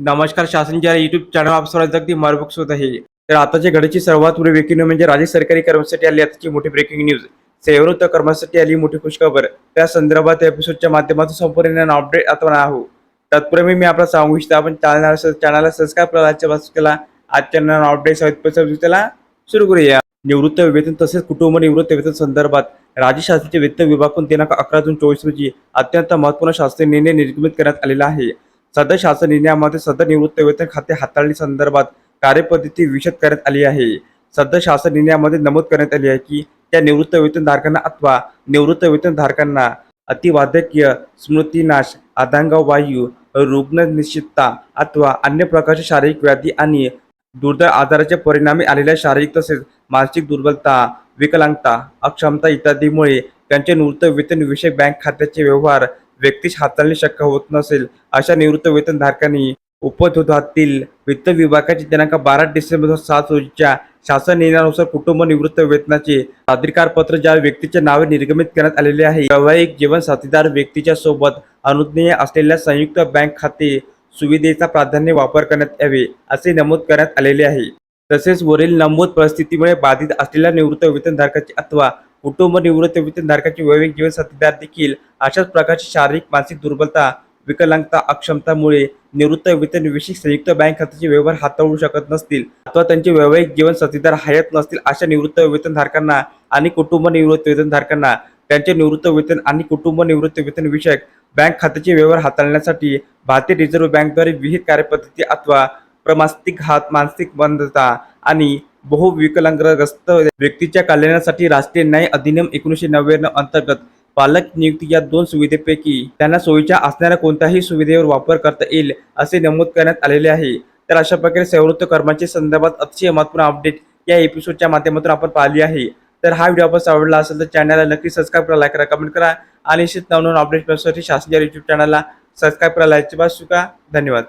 नमस्कार शासनच्या YouTube channel आप अगदी मार्बक्स होत आहे. तर आताच्या घडीची सर्वात मोठी ब्रेकिंग न्यूज म्हणजे राज्य सरकारी कर्मचारी आली. आताची मोठी ब्रेकिंग न्यूज सेवृत्त कर्मचारी आली मोठी खुशखबर. त्या संदर्भात एपिसोडच्या माध्यमातून संपूर्ण अपडेट आता आहोत. तत्पूर्वी मी आपला सांगू इच्छितो आपण चॅनल चॅनलला सबस्क्राईब करायच्या वाच केला आजच्या अपडेट सहित त्याला सुरू करूया. निवृत्त वेतन तसेच कुटुंब निवृत्त वेतन संदर्भात राज्य शासनाचे वित्त विभागून दिनांक अकरा जून चोवीस रोजी अत्यंत महत्त्वपूर्ण शास्त्रीय निर्णय निर्गमित करण्यात आलेला आहे. सदर शासन निर्णयामध्ये सदर निवृत्त वेतन खाते हाताळणी संदर्भात कार्यपद्धती विशद करण्यात आली आहे. सदर शासन निर्णयामध्ये नमूद करण्यात आली आहे की त्या निवृत्त वेतनधारकांना अथवा निवृत्त वेतनधारकांना अतिवादकीय स्मृतीनाश आधांगाव वायू रुग्ण निश्चितता अथवा अन्य प्रकारच्या शारीरिक व्याधी आणि दुर्दळ आजाराच्या परिणामी आलेल्या शारीरिक तसेच मानसिक दुर्बलता विकलांगता अक्षमता इत्यादीमुळे त्यांचे निवृत्त वेतन विषयक बँक खात्याचे व्यवहार व्यक्तीस हाताळणे शक्य होत नसेल अशा निवृत्त वेतनधारकांनी उपधोधातील वित्त विभागाची दिनांक बारा डिसेंबर दोन सात रोजीच्या शासन निर्णयानुसार कुटुंब निवृत्त वेतनाचे पत्र ज्या व्यक्तीच्या नावे निर्गमित करण्यात आलेले आहे व्यावहारिक जीवन साथीदार व्यक्तीच्या सोबत अनुज्ञेय असलेल्या संयुक्त बँक खाते सुविधेचा प्राधान्य वापर करण्यात यावे असे नमूद करण्यात आलेले आहे. तसेच वरील नमूद परिस्थितीमुळे बाधित असलेल्या निवृत्त वेतनधारकाची अथवा कुटुंब निवृत्त वेतनधारकाची वैवाहिक जीवन साथीदार देखील अशाच प्रकारची शारीरिक मानसिक दुर्बलता विकलांगता अक्षमतामुळे निवृत्त वेतन विशेष संयुक्त बँक खात्याचे व्यवहार हाताळू शकत नसतील अथवा त्यांचे वैवाहिक जीवन साथीदार हयात नसतील अशा निवृत्त वेतनधारकांना आणि कुटुंब निवृत्त वेतनधारकांना त्यांचे निवृत्त वेतन आणि कुटुंब निवृत्त वेतन विषयक बँक खात्याचे व्यवहार हाताळण्यासाठी भारतीय रिझर्व्ह बँकद्वारे विहित कार्यपद्धती अथवा प्रमास्तिक हात मानसिक बंधता आणि बहुविकलांग्रस्त व्यक्तीच्या कल्याणासाठी राष्ट्रीय न्याय अधिनियम एकोणीसशे नव्याण्णव अंतर्गत पालक नियुक्ती या दोन सुविधेपैकी त्यांना सोयीच्या असणाऱ्या कोणत्याही सुविधेवर वापर करता येईल असे नमूद करण्यात आलेले आहे. तर अशा प्रकारे सेवृत्त कर्मांच्या संदर्भात अतिशय महत्त्वपूर्ण अपडेट या एपिसोडच्या माध्यमातून आपण पाहिली आहे. तर हा व्हिडिओ आपण आवडला असेल तर चॅनलला नक्की सबस्क्राईब करा लाईक करा कमेंट करा आणि निश्चित नवनवीन अपडेट मिळण्यासाठी शासकीय युट्यूब चॅनलला सबस्क्राईब करा लाईकची बात चुका धन्यवाद.